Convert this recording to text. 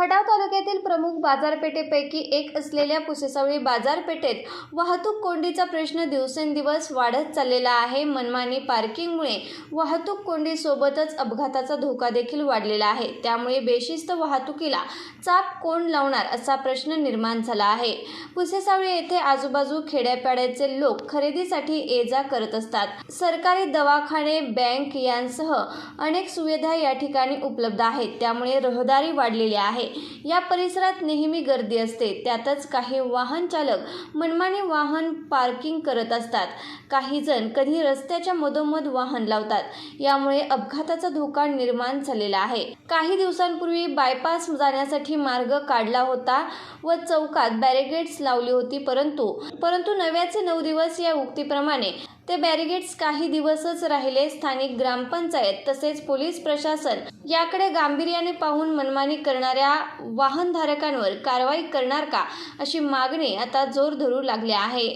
खटाव तालुक्यातील प्रमुख बाजारपेठेपैकी एक असलेल्या पुसेसावळी बाजारपेठेत वाहतूक कोंडीचा प्रश्न दिवसेंदिवस वाढत चाललेला आहे. मनमानी पार्किंगमुळे वाहतूक कोंडीसोबतच अपघाताचा धोका देखील वाढलेला आहे. त्यामुळे बेशिस्त वाहतुकीला चाप कोण लावणार असा प्रश्न निर्माण झाला आहे. पुसेसावळी येथे आजूबाजू खेड्यापाड्याचे लोक खरेदीसाठी ये जा करत असतात. सरकारी दवाखाने बँक यांसह अनेक सुविधा या ठिकाणी उपलब्ध आहेत. त्यामुळे रहदारी वाढलेली आहे. या परिसरात नेहमी गर्दी असते. त्यातच काही वाहन चालक मनमाने वाहन पार्किंग करत असतात. काही जण कधी रस्त्याच्या मधोमध वाहन लावतात. यामुळे अपघाताचा धोका निर्माण झालेला आहे. काही दिवसांपूर्वी बायपास जाण्यासाठी मार्ग काढला होता व चौकात बॅरिगेड्स लावली होती परंतु परंतु नव्याचे नऊ दिवस या उक्तीप्रमाणे ते बॅरिगेट्स काही दिवसच राहिले स्थानिक ग्रामपंचायत तसेच पोलीस प्रशासन याकडे गांभीर्याने पाहून मनमानी करणाऱ्या वाहनधारकांवर कारवाई करणार का अशी मागणी आता जोर धरू लागली आहे.